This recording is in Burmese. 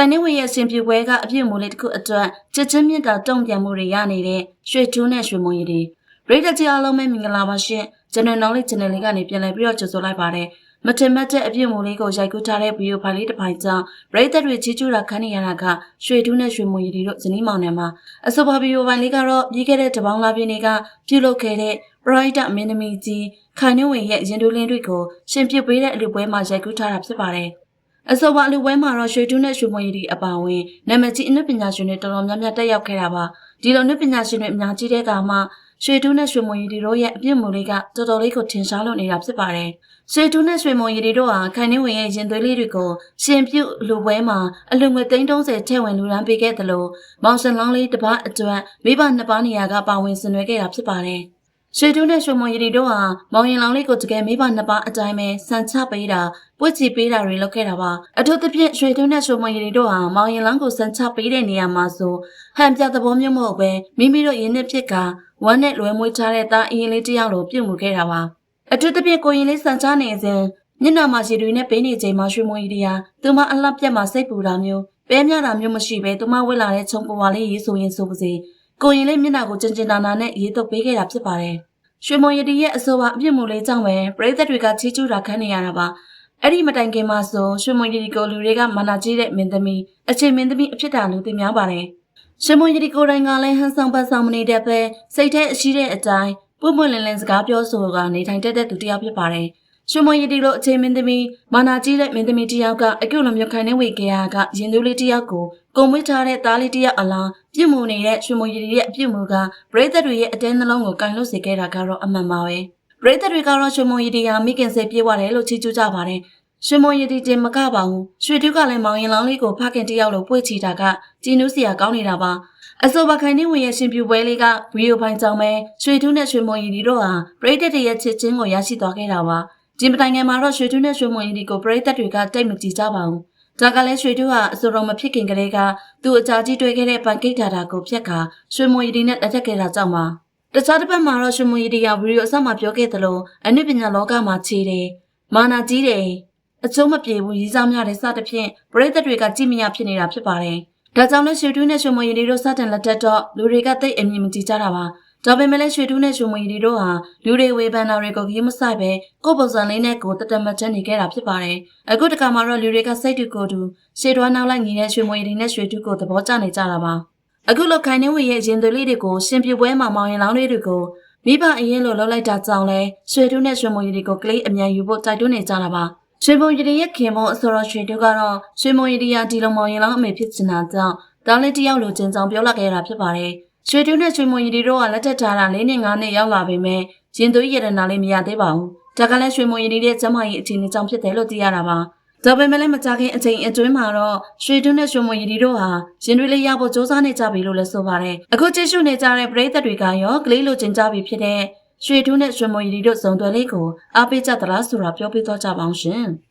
ခိုင်နေဝင်ရဲ့ရှင်ပြပွဲကအပြည့်မူလေးတစ်ခုအတွက်ချစ်ချင်းမြတ်တာတုံ့ပြန်မှုတွေရနေတဲ့ရွှေထူးနဲ့ရွှေမုံရည်တွေပရိသတ်ကြီးအားလုံးပဲမင်္ဂလာပါရှင်ကျွန်တော်နောင်လေး channel လေးကနေပြန်လည်ပြီးတော့ကြိုဆိုလိုက်ပါတယ်မထင်မှတ်တဲ့အပြည့်မူလေးကိုရိုက်ကူးထားတဲ့ဗီဒီယိုဖိုင်လေးတစ်ပိုင်ကြောင့်ပရိသတ်တွေချီးကျူးတာခံနေရတာကရွှေထူးနဲ့ရွှေမုံရည်တွေတို့ဇနီးမောင်နှံမှာအဆိုပါဗီဒီယိုဖိုင်လေးကတော့ပြီးခဲ့တဲ့တပေါင်းလာပြင်းတွေကပြုလုပ်ခဲ့တဲ့ပရိုက်တာမင်းသမီးကြီးခိုင်နေဝင်ရဲ့ရင်တူးလင်းတွေကိုရှင်ပြပေးတဲ့အလူပွဲမှာရိုက်ကူးထားတာဖြစ်ပါတယ် အဆိုပါအလူပွဲမှာတော့ရွှေတူးနဲ့ရွှေမွန်ရည်ဒီအပါအဝင်နာမည်ကြီးအနုပညာရှင်တွေတော်တော်များများတက်ရောက်ခဲ့တာပါဒီလိုအနုပညာရှင်တွေအများကြီးတဲ့ကမှရွှေတူးနဲ့ရွှေမွန်ရည်ဒီတို့ရဲ့အပြစ်မူလေးကတော်တော်လေးကိုထင်ရှားလို့နေတာဖြစ်ပါတယ်ရွှေတူးနဲ့ရွှေမွန်ရည်ဒီတို့ဟာခိုင်နေဝင်ရဲ့ရင်သွေးလေးတွေကိုရှင်ပြုတ်လူပွဲမှာအလူငွေ330ထည့်ဝင်လူရန်ပေးခဲ့တယ်လို့မောင်စံလောင်းလေးတစ်ပတ်အတွက်မိဘနှစ်ပါးနေရာကပါဝင်ဆင်နွှဲခဲ့တာဖြစ်ပါတယ် ရွှေတူးနဲ့ရွှေမွန်ရည်ဒီတို့ဟာမောင်ရင်လောင်လေးကိုတကယ်မိဘနှစ်ပါးအတိုင်းပဲဆန်ချပေးတာပွက်ချီပေးတာတွေလုပ်ခဲ့တာပါအထူးသဖြင့်ရွှေတူးနဲ့ရွှေမွန်ရည်ဒီတို့ဟာမောင်ရင်လောင်ကိုဆန်ချပေးတဲ့နေရာမှာဆိုဟန်ပြသဘောမျိုးမဟုတ်ပဲမိမိတို့ရင်းနှီးဖြစ်ကဝမ်းနဲ့လွယ်မွေးထားတဲ့သားအရင်လေးတစ်ယောက်လိုပြုတ်မှုခဲ့တာပါအထူးသဖြင့်ကိုရင်လေးဆန်ချနေစဉ်ညနာမှာရည်တွေနဲ့ပေးနေချိန်မှာရွှေမွန်ရည်ဒီဟာသူမအလှပြတ်မှာစိတ်ပူတာမျိုးပဲမြတာမျိုးမရှိပဲသူမဝက်လာတဲ့ခြုံပွားလေးရေးဆိုရင်ဆိုပါစေကိုရင်လေးမျက်နှာကိုကျင်ကျင်နာနာနဲ့ရေးတော့ပေးခဲ့တာဖြစ်ပါတယ် ရွှေမွန်ရည်ဒီရဲ့အဆိုပါအပြစ်မှုလေးကြောင့်ပဲပရိသတ်တွေကချီးကျူးတာခံနေရတာပါအဲ့ဒီမတိုင်ခင်မှာဆိုရွှေမွန်ရည်ဒီကိုလူတွေကမာနာကြီးတဲ့မင်းသမီးအချိန်မင်းသမီးအဖြစ်တာလူသိများပါတယ်ရှင်မွန်ရည်ဒီကိုတိုင်းကလည်းဟန်ဆောင်ပတ်ဆောင်မနေတဲ့ပဲစိတ်ထဲအရှိတဲ့အတိုင်းပွပွလင်းလင်းစကားပြောဆိုကနေထိုင်တက်တဲ့သူတစ်ယောက်ဖြစ်ပါတယ် ရွှေမွန်ရည်ဒီလိုအချိန်မင်းသမီးမာနာကြီးတဲ့မင်းသမီးတစ်ယောက်ကအကျုပ်လိုမျိုးခိုင်နေဝေကြရကရင်သွေးလေးတစ်ယောက်ကိုကုံမွေးထားတဲ့သားလေးတစ်ယောက်အလားပြစ်မှုနေတဲ့ရွှေမွန်ရည်ဒီရဲ့အပြစ်မှုကပရိသတ်တွေရဲ့အတင်းနှလုံးကိုကန်လို့စေခဲ့တာကတော့အမှန်ပါပဲပရိသတ်တွေကတော့ရွှေမွန်ရည်ဒီဟာမိခင်စေပြေးသွားတယ်လို့ချီးကျူးကြပါတယ်ရွှေမွန်ရည်ဒီတင်မကပါဘူးရွှေတူးကလည်းမောင်ရင်လောင်းလေးကိုဖခင်တစ်ယောက်လိုပွေ့ချီတာကကြည်နူးစရာကောင်းနေတာပါအဆိုပါခိုင်နေဝင်ရဲ့ရှင်ပြပွဲလေးကဗီဒီယိုဖိုင်ကြောင့်ပဲရွှေတူးနဲ့ရွှေမွန်ရည်ဒီတို့ဟာပရိသတ်တွေရဲ့ချစ်ချင်းကိုရရှိသွားခဲ့တာပါ ဒီမတိုင်ငယ်မှာတော့ရွှေတူးနဲ့ရွှေမွန်ရည်ဒီကိုပရိသတ်တွေကတိတ်မကြည့်ကြပါဘူးဒါကလည်းရွှေတူးဟာအစိုးရမဖြစ်ခင်ကလေးကသူ့အကြာကြီးတွေ့ခဲ့တဲ့ပန်ကိတ်ထာတာကိုဖျက်ကရွှေမွန်ရည်ဒီနဲ့လက်ထပ်ခဲ့တာကြောင့်ပါတခြားတစ်ပတ်မှာတော့ရွှေမွန်ရည်ဒီကဗီဒီယိုအစမှာပြောခဲ့သလိုအနုပညာလောကမှာခြေတယ်မာနာကြီးတယ်အကျုံးမပြေဘူးရီးစားများတဲ့စသဖြင့်ပရိသတ်တွေကကြည့်မရဖြစ်နေတာဖြစ်ပါတယ်ဒါကြောင့်လဲရွှေတူးနဲ့ရွှေမွန်ရည်ဒီတို့စတင်လက်ထက်တော့လူတွေကသိအမြင်မကြည့်ကြတာပါ ဒါပေမဲ့လည်းရွှေတူးနဲ့ရွှေမွန်ရည်ဒီတို့ဟာလူတွေဝေဖန်တာတွေကိုကြီးမဆိုင်ပဲကိုယ့်ပုံစံလေးနဲ့ကိုယ်တတမတ်ချက်နေခဲ့တာဖြစ်ပါတယ်။အခုတခါမှတော့လူတွေကစိတ်တူကိုယ်တူရှေ့တွားနောက်လိုက်နေတဲ့ရွှေမွန်ရည်ဒီနဲ့ရွှေတူးကိုသဘောကျနေကြတာပါ။အခုလိုခိုင်နှင်းဝင်ရဲ့ရင်သွေးလေးတွေကိုရှင်ပြပွဲမှာမောင်ရင်လောင်းလေးတွေကိုမိဘအရင်လိုလှုပ်လိုက်တာကြောင့်လဲရွှေတူးနဲ့ရွှေမွန်ရည်ဒီကိုကလေးအမြန်ယူဖို့တိုက်တွန်းနေကြတာပါ။ရွှေမွန်ရည်ဒီရဲ့ခင်မုံအစောရရွှေတူးကတော့ရွှေမွန်ရည်ဒီယာဒီလိုမောင်ရင်လောင်းအမေဖြစ်ချင်တာကြောင့်တောင်းလေးတယောက်လိုကျင်းဆောင်ပြောလာခဲ့တာဖြစ်ပါတယ်။ ရွှေတူးနဲ့ရွှေမွန်ရီဒီတို့ကလက်ထက်ထားတာ၄နှစ်၅နှစ်ရောက်လာပေမဲ့ရင်သွေးရတနာလေးမရသေးပါဘူး။ဒါကလည်းရွှေမွန်ရီဒီရဲ့ကျမကြီးအခြေအနေကြောင့်ဖြစ်တယ်လို့သိရတာပါ။ဒါပေမဲ့လည်းမကြခင်အချိန်အတွင်းမှာတော့ရွှေတူးနဲ့ရွှေမွန်ရီဒီတို့ဟာရင်သွေးလေးရဖို့စ조사နေကြပြီလို့လည်းဆိုပါတယ်။အခုကြည့်ရှုနေကြတဲ့ပရိသတ်တွေကရောကလေးလိုချင်ကြပြီဖြစ်တဲ့ရွှေတူးနဲ့ရွှေမွန်ရီဒီတို့ဇုံသွဲလေးကိုအားပေးကြသလားဆိုတာပြောပြတော့ကြပါအောင်ရှင်။